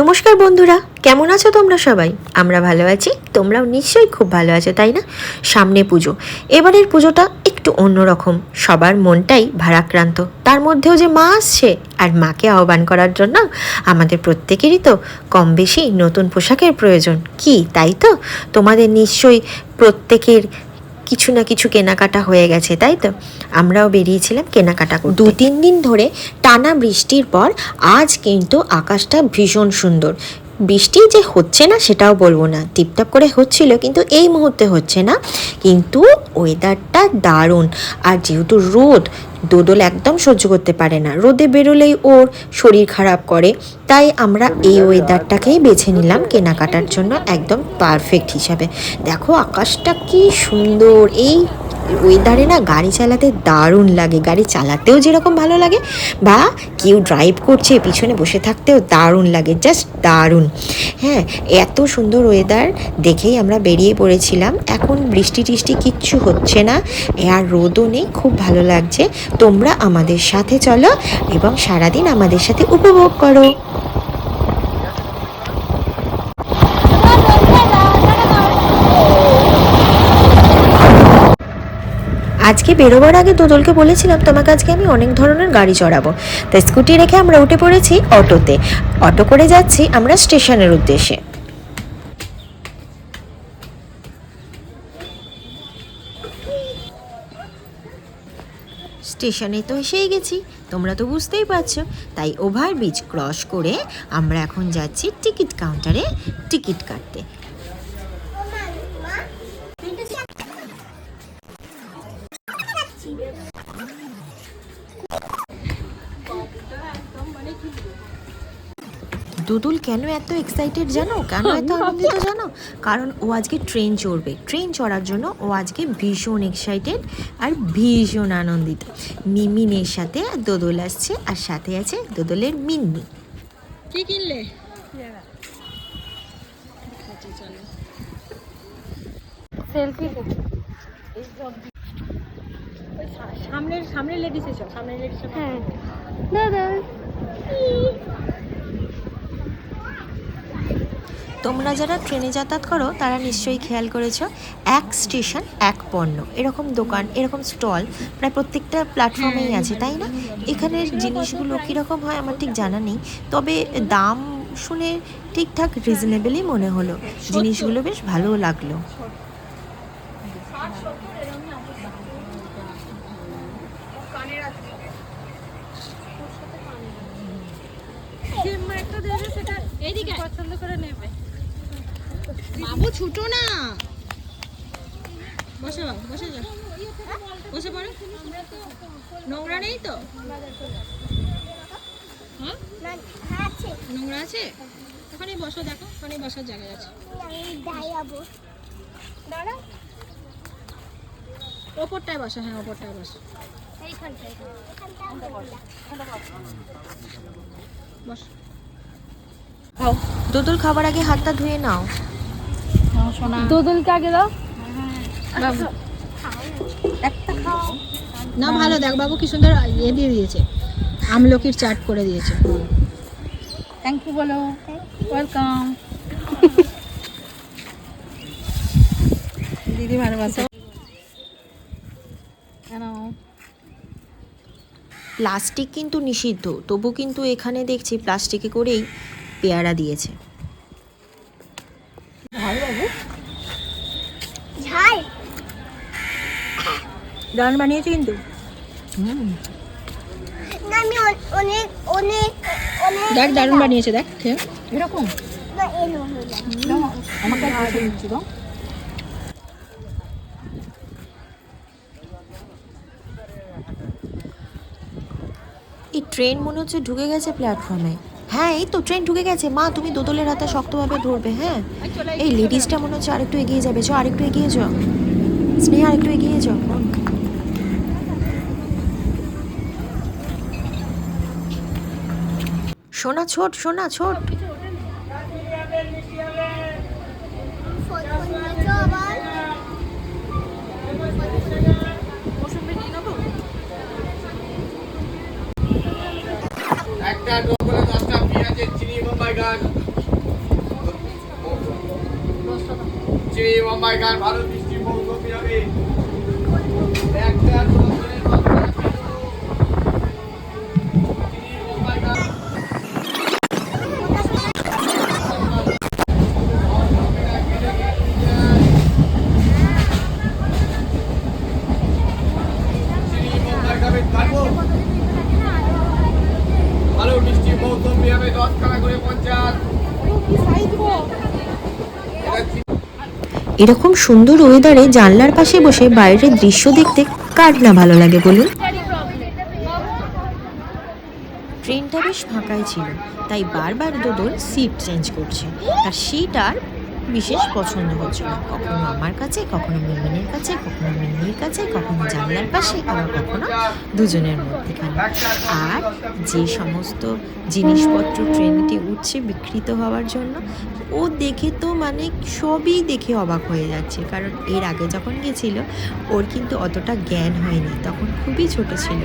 নমস্কার বন্ধুরা, কেমন আছো তোমরা সবাই? আমরা ভালো আছি, তোমরাও নিশ্চয়ই খুব ভালো আছো, তাই না? সামনে পুজো। এবারের পুজোটা একটু অন্যরকম, সবার মনটাই ভারাক্রান্ত। তার মধ্যেও যে মা আসছে, আর মাকে আহ্বান করার জন্য আমাদের প্রত্যেকেরই তো কম বেশি নতুন পোশাকের প্রয়োজন। কি, তাই তো? তোমাদের নিশ্চয়ই প্রত্যেকের কিছু না কিছু কেনাকাটা হয়ে গেছে, তাই তো? আমরাও বেরিয়েছিলাম কেনাকাটা করতে। দু তিন দিন ধরে টানা বৃষ্টির পর আজ কিন্তু আকাশটা ভীষণ সুন্দর। বৃষ্টি যে হচ্ছে না সেটাও বলব না। টিপটাপ করে হচ্ছিল কিন্তু এই মুহূর্তে হচ্ছে না। কিন্তু ওয়েদারটা দারুণ। আর যেহেতু রোদ, দোদল একদম সহ্য করতে পারে না। রোদে বেরোলেই ওর শরীর খারাপ করে। তাই আমরা এই ওয়েদারটাকেই বেছে নিলাম কেনাকাটার জন্য একদম পারফেক্ট হিসাবে। দেখো আকাশটা কি সুন্দর, এই ওয়েদারে না গাড়ি চালাতে দারুণ লাগে। গাড়ি চালাতেও যেরকম ভালো লাগে, বা কেউ ড্রাইভ করছে, পিছনে বসে থাকতেও দারুণ লাগে জাস্ট দারুণ। হ্যাঁ এত সুন্দর ওয়েদার দেখেই আমরা বেরিয়ে পড়েছিলাম। এখন বৃষ্টি টিষ্টি কিচ্ছু হচ্ছে না, আর রোদও নেই, খুব ভালো লাগছে। তোমরা আমাদের সাথে চলো এবং সারাদিন আমাদের সাথে উপভোগ করো। আজকে বেরোবার আগে দোদলকে বলেছিলাম, তোমাকে আজকে আমি অনেক ধরনের গাড়ি চড়াবো। তাই স্কুটি রেখে আমরা উঠে পড়েছি অটোতে। অটো করে যাচ্ছি আমরা স্টেশনের উদ্দেশ্যে। স্টেশনে তো এসেই গেছি, তোমরা তো বুঝতেই পারছ। তাই ওভারব্রিজ ক্রস করে আমরা এখন যাচ্ছি টিকিট কাউন্টারে টিকিট কাটতে। দুদুল কেন এত এক্সাইটেড জানো? কেন এত আনন্দিত জানো? কারণ ও আজকে ট্রেন চড়বে। ট্রেন চড়ার জন্য ও আজকে ভীষণ এক্সাইটেড আর ভীষণ আনন্দিত। মিমিনের সাথে দোদল আসছে আর সাথে আছে দোদলের মিন্নি। কি কিনলে? সেলফি সামনের সামনের লেডিস এসব সামনের লেডিস হ্যাঁ। দাদা। তোমরা যারা ট্রেনে যাতায়াত করো তারা নিশ্চয়ই খেয়াল করেছ এক স্টেশন এক পণ্য। এরকম দোকান এরকম স্টল প্রায় প্রত্যেকটা প্ল্যাটফর্মেই আছে তাই না? এখানের জিনিসগুলো কীরকম হয় আমার ঠিক জানা নেই তবে দাম শুনে ঠিকঠাক রিজনেবলই মনে হলো। জিনিসগুলো বেশ ভালোও লাগল। একটা দেবে সেটা এইদিকে। পছন্দ করে নেবে। বাবু ছুটো না। বসে বাবু, বসে বসে পড়ো। নোংরা নেই তো? হ্যাঁ? নোংরা আছে? ওখানে বসো, দেখো ওখানে বসার জায়গা আছে। ওপরটায় বসো হ্যাঁ ওপরটায় বসো। বসো। দোদল খাবার আগে হাতটা ধুয়ে নাও। দোদলকে আগে দাও। না ভালো দেখ বাবু কি সুন্দর ইয়ে দিয়ে দিয়েছে। আমলকির চাট করে দিয়েছে। থ্যাংক ইউ বলো। ওয়েলকাম দিদি ভালোবাসে। কেন? প্লাস্টিক কিন্তু নিষিদ্ধ তবু কিন্তু এখানে দেখছি প্লাস্টিকে করেই পেয়ারা দিয়েছে। ঝাল। দারুণ বানিয়েছে কিন্তু। না আমি অনেক অনেক অনেক দেখ দারুণ বানিয়েছে দেখ খেয়ে। এরকম। আমাকে দিচ্ছি এই ট্রেন মনে হচ্ছে ঢুকে গেছে প্ল্যাটফর্মে হ্যাঁ এই তো ট্রেন ঢুকে গেছে। মা তুমি দোদলের হাতে শক্তভাবে ধরবে হ্যাঁ? এই লেডিসটা মনে হচ্ছে আরেকটু এগিয়ে যাবে। চ আরেকটু এগিয়ে যাও। স্নেহা আরেকটু এগিয়ে যাও। সোনা ছোট সোনা ছোট। একটা মুম্বাই গান ভালো দৃষ্টি মৌসুমি হবে। একটা ভালো মিষ্টি মৌসুমি হবে, দশ খানা করে পঞ্চাশ। এরকম সুন্দর ওয়েদারে জানলার পাশে বসে বাইরের দৃশ্য দেখতে কার না ভালো লাগে বলুন? ট্রেনটা বেশ ফাঁকাই ছিল, তাই বারবার দোদল সিট চেঞ্জ করছে। আর সিট আর বিশেষ পছন্দ হচ্ছিল। কখনো আমার কাছে, কখনো মিমিনের কাছে, কখনো মিমির কাছে, কখনো জানলার পাশে, আবার কখনো দুজনের মধ্যেখানে। আর যে সমস্ত জিনিসপত্র ট্রেনেতে উঠছে বিকৃত হওয়ার জন্য, ও দেখে তো মানে সবই দেখে অবাক হয়ে যাচ্ছে। কারণ এর আগে যখন গেছিল, ওর কিন্তু অতটা জ্ঞান হয়নি। তখন খুবই ছোট ছিল।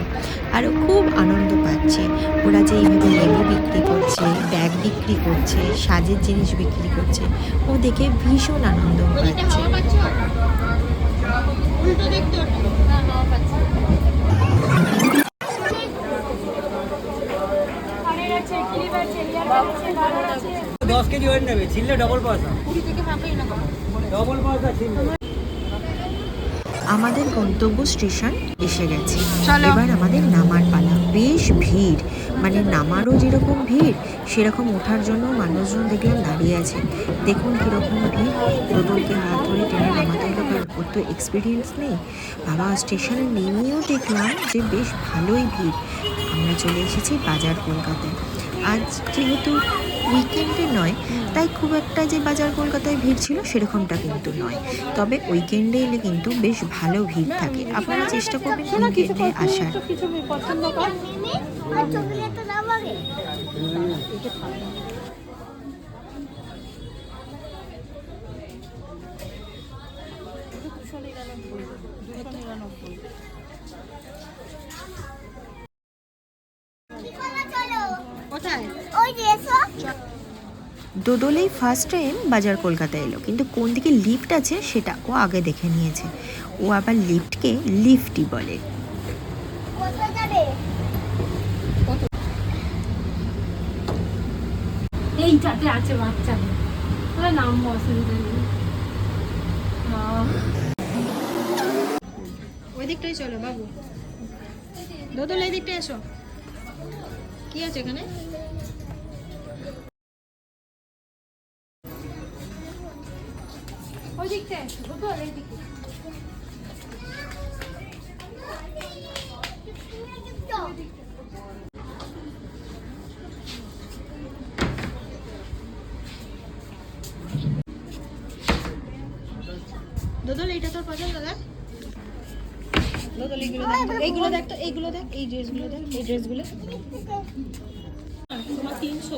আর খুব আনন্দ পাচ্ছে। ওরা যে এইভাবে লেবু বিক্রি করছে, ব্যাগ বিক্রি করছে, সাজের জিনিস বিক্রি করছে, ও দেখে ভীষণ আনন্দ পাচ্ছে হ্যাঁ দশ কেজি ওয়েট নেবে ছিললে ডবল পয়সা। ডবল পয়সা ছিললে। আমাদের গন্তব্য স্টেশন এসে গেছে। এবার আমাদের নামার পালা। বেশ ভিড়। মানে নামারও যেরকম ভিড় সেরকম ওঠার জন্য মানুষজন দেখলাম দাঁড়িয়ে আছে। দেখুন কীরকম ভিড়। দোদলকে হাত ধরে টেনে নামাতে হলো কারণ ওর তো এক্সপিরিয়েন্স নেই। বাবা স্টেশনে নেমেও দেখলাম যে বেশ ভালোই ভিড়। আমরা চলে এসেছি বাজার কলকাতায়। আজ যেহেতু উইকেন্ডে নয় তাই খুব একটা যে বাজার কলকাতায় ভিড় ছিল সেরকমটা কিন্তু নয়। তবে উইকেন্ডে এলে কিন্তু বেশ ভালো ভিড় থাকে। আপনারা চেষ্টা করবেন উইকেন্ডে আসার। দোদলেই ফার্স্ট টাইম বাজার কলকাতায় এলো। কিন্তু কোন দিকে লিফট আছে সেটা ও আগে দেখে নিয়েছে। ও আবার লিফটকে লিফটই বলে। এইটাতে আছে বাচ্চাদের ওরা নাম অসুবিধা নেই। ওই দিকটাই চলো বাবু। দোদল এই দিকটা এসো। কি আছে এখানে? দোদল এইটা তোর পছন্দ দেখ দোদল এইগুলো দেখ এইগুলো দেখ তো এইগুলো দেখ এই ড্রেসগুলো দেখ এই ড্রেসগুলো। তোমার তিনশো?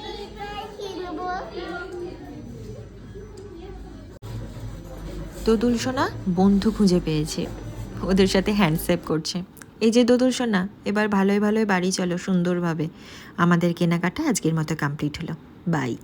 দোদুল সোনা বন্ধু খুঁজে পেয়েছে। ওদের সাথে হ্যান্ডশেপ করছে। এই যে দোদুল সোনা, এবার ভালোই ভালোই বাড়ি চলো সুন্দরভাবে। আমাদের কেনাকাটা আজকের মতো কমপ্লিট হলো। বাই